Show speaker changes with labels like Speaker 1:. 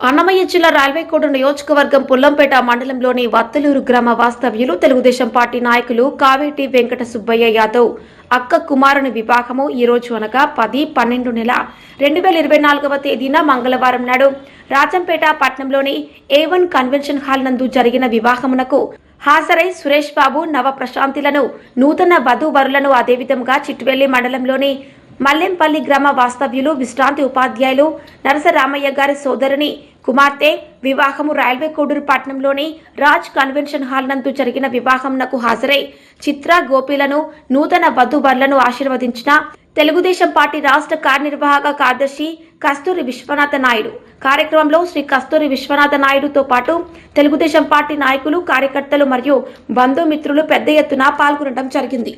Speaker 1: అన్నమయ్య జిల్లా రైల్వేకోట నియోజకవర్గం పుల్లంపేట మండలంలోని వత్తలూరు గ్రామ వాస్తవ్యులు తెలుగుదేశం పార్టీ నాయకులు కావేటి వెంకట సుబ్బయ్య యాదవ్ అక్క కుమారుని వివాహము ఈ రోజు అనగా పది పన్నెండు నెల రెండు వేల ఇరవై నాలుగవ తేదీన మంగళవారం నాడు రాజంపేట పట్నంలోని ఏ వన్ కన్వెన్షన్ హాల్ నందు జరిగిన వివాహమునకు హాజరై సురేష్ బాబు నవ ప్రశాంతిలను నూతన వధూవరులను అదేవిధంగా చిట్వెల్లి మండలంలోని మల్లెంపల్లి గ్రామ వాస్తవ్యులు విశ్రాంతి ఉపాధ్యాయులు నరసరామయ్య గారి సోదరుని కుమార్తె వివాహము రైల్వే కోడూరు పట్టణంలోని రాజ్ కన్వెన్షన్ హాల్ నందు జరిగిన వివాహంనకు హాజరై చిత్ర గోపిలను నూతన వధూవరులను ఆశీర్వదించిన తెలుగుదేశం పార్టీ రాష్ట్ర కార్యనిర్వాహక కార్యదర్శి కస్తూరి విశ్వనాథ నాయుడు. కార్యక్రమంలో శ్రీ కస్తూరి విశ్వనాథ నాయుడుతో పాటు తెలుగుదేశం పార్టీ నాయకులు కార్యకర్తలు మరియు బంధుమిత్రులు పెద్ద ఎత్తున పాల్గొనడం జరిగింది.